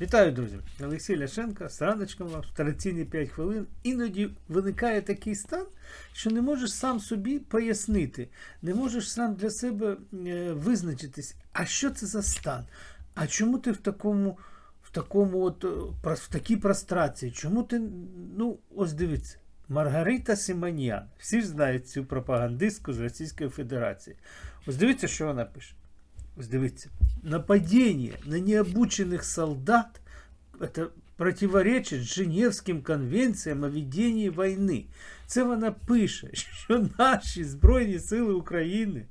Вітаю, друзі! Олексій Ляшенко, з раночком вам традиційні 5 хвилин. Іноді виникає такий стан, що не можеш сам собі пояснити, не можеш сам для себе е, визначитись, а що це за стан? А чому ти в такому, в такому от, е, в такій прострації? Чому ти, ну, ось дивіться, Маргарита Симоньян. Всі ж знають цю пропагандистку з Російської Федерації. Ось дивіться, що вона пише. Ось. Нападение на необученных солдат это противоречить Женевським конвенціям о веденні війни. Це вона пише, що наші Збройні Сили України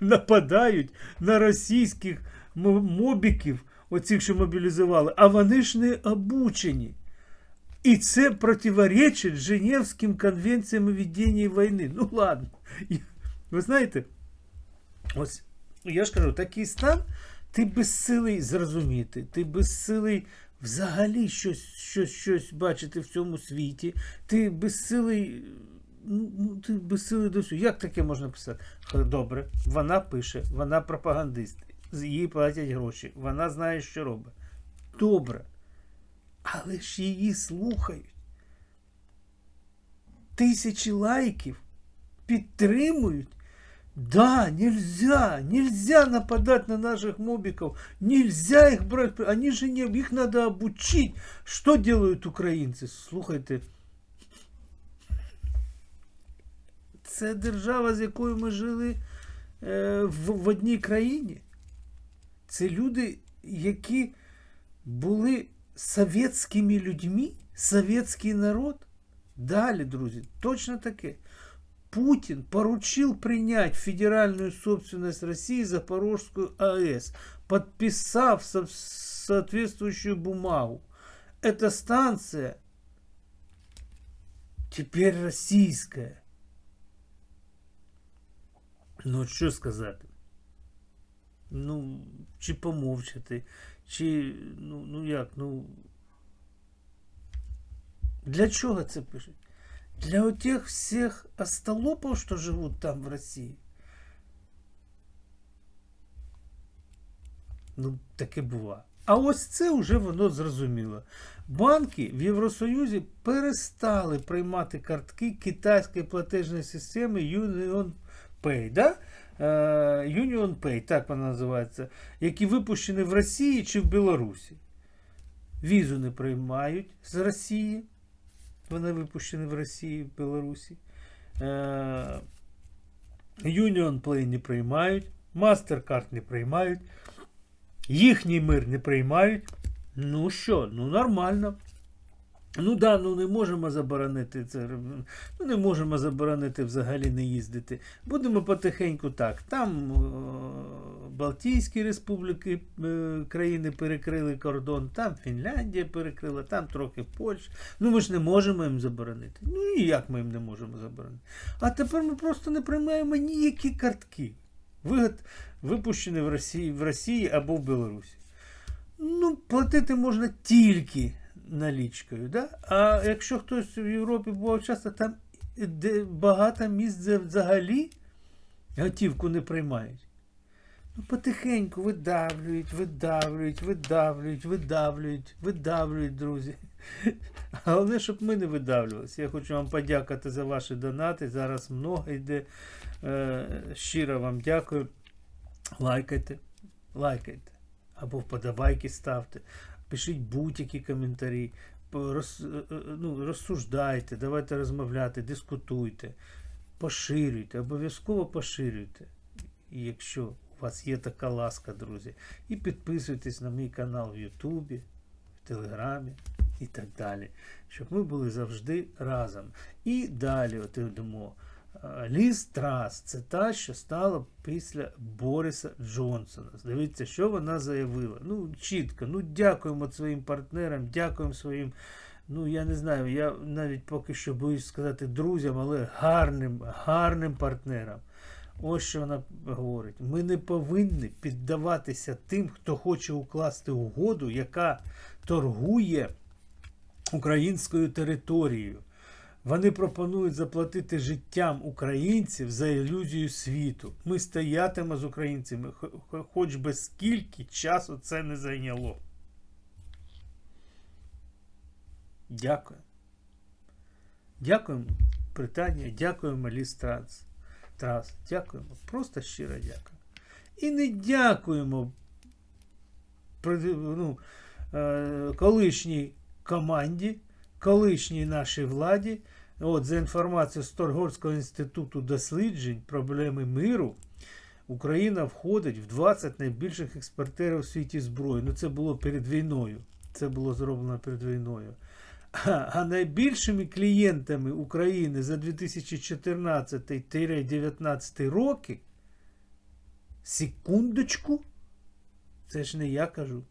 нападають на російських мобіків, оцих, що мобілізували, а вони ж не обучені. І це противоречить Женевським конвенціям о веденні війни. Ну ладно. Ви знаєте, ось я ж кажу, такий стан, ти безсилий зрозуміти, ти безсилий взагалі щось, щось, щось бачити в цьому світі, ти безсилий. Ну, ну, ти безсилий до всього. Як таке можна писати? Добре, вона пише, вона пропагандист, їй платять гроші, вона знає, що робить. Добре. Але ж її слухають. Тисячі лайків підтримують. Да, нельзя, нельзя нападать на наших мобиков, нельзя их брать, они же не, их надо обучить. Что делают українці? Слухайте, це держава, з якою ми жили е, в, в одній країні. Це люди, які були совєтськими людьми, совєтський народ. Далі, друзі, точно таке. Путин поручил принять федеральную собственность России Запорожскую АЭС, подписав со- соответствующую бумагу. Эта станция теперь российская. Ну, що сказати? Ну, чи помовчати, чи, ну, ну як, ну. Для чого це пишуть? Для вот тех всех остолопов, что живут там в России. Ну, таке бува. А ось це вже воно зрозуміло. Банки в Євросоюзі перестали приймати картки китайської платежної системи Union Pay. Да? Е, Union Pay, так вона називається, які випущені в Росії чи в Білорусі. Візу не приймають з Росії. Вони випущені в Росії, в Білорусі. Е, Union Play не приймають, MasterCard не приймають, їхній мир не приймають. Ну що, ну нормально. Ну да, ну не можемо заборонити це. Ну не можемо заборонити взагалі не їздити. Будемо потихеньку так. Там е, Балтійські республіки, е, країни перекрили кордон, там Фінляндія перекрила, там трохи Польща. Ну ми ж не можемо їм заборонити. Ну і як ми їм не можемо заборонити? А тепер ми просто не приймаємо ніякі картки. Вигод випущені в Росії, в Росії або в Білорусі. Ну, платити можна тільки налічкою. Да? А якщо хтось в Європі бував часто, там багато місць взагалі готівку не приймають. Ну, потихеньку видавлюють, видавлюють, видавлюють, видавлюють, видавлюють, друзі. Головне, щоб ми не видавлювалися. Я хочу вам подякувати за ваші донати. Зараз много йде. Е, щиро вам дякую. Лайкайте, лайкайте. Або вподобайки ставте. Пишіть будь-які коментарі. Роз, е, е, ну, розсуждайте, давайте розмовляти, дискутуйте, поширюйте, обов'язково поширюйте. Якщо у вас є така ласка, друзі, і підписуйтесь на мій канал в Ютубі, в Телеграмі і так далі, щоб ми були завжди разом. І далі, от йдемо. Ліз Трас це та, що стала після Бориса Джонсона. Дивіться, що вона заявила. Ну, чітко. Ну, дякуємо своїм партнерам, дякуємо своїм. Ну, я не знаю, я навіть поки що боюсь сказати друзям, але гарним, гарним партнерам. Ось що вона говорить. Ми не повинні піддаватися тим, хто хоче укласти угоду, яка торгує українською територією. Вони пропонують заплатити життям українців за ілюзію світу. Ми стоятимо з українцями, хоч би скільки часу це не зайняло. Дякую. Дякуємо, Британія, дякуємо Ліс Транс. Трас. Дякуємо. Просто щиро дякую. І не дякуємо ну, е, колишній команді, колишній нашій владі. От, за інформацією Сторгорського інституту досліджень проблеми миру, Україна входить в 20 найбільших експортерів у світі зброї. Ну, це було перед війною. Це було зроблено перед війною. А, найбільшими клієнтами України за 2014-2019 роки, секундочку, це ж не я кажу.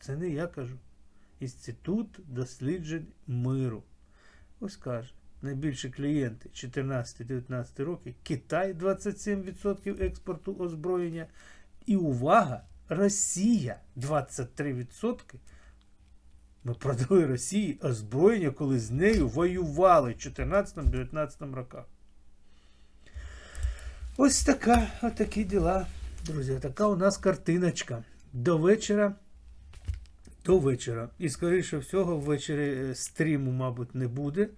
Це не я кажу. Інститут досліджень миру. Ось каже, найбільші клієнти 14-19 роки, Китай 27% експорту озброєння. І увага, Росія 23%. Ми продали Росії озброєння, коли з нею воювали в 14-19 роках. Ось така, отакі діла, друзі. Така у нас картиночка. До вечора. До вечора. І, скоріше всього, ввечері е, стріму, мабуть, не буде,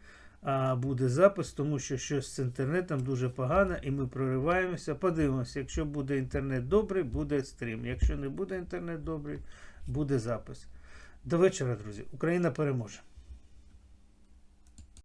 буде запис, тому що щось з інтернетом дуже погано, і ми прориваємося. Подивимося, якщо буде інтернет добрий, буде стрім. Якщо не буде інтернет добрий, буде запис. До вечора, друзі. Україна переможе.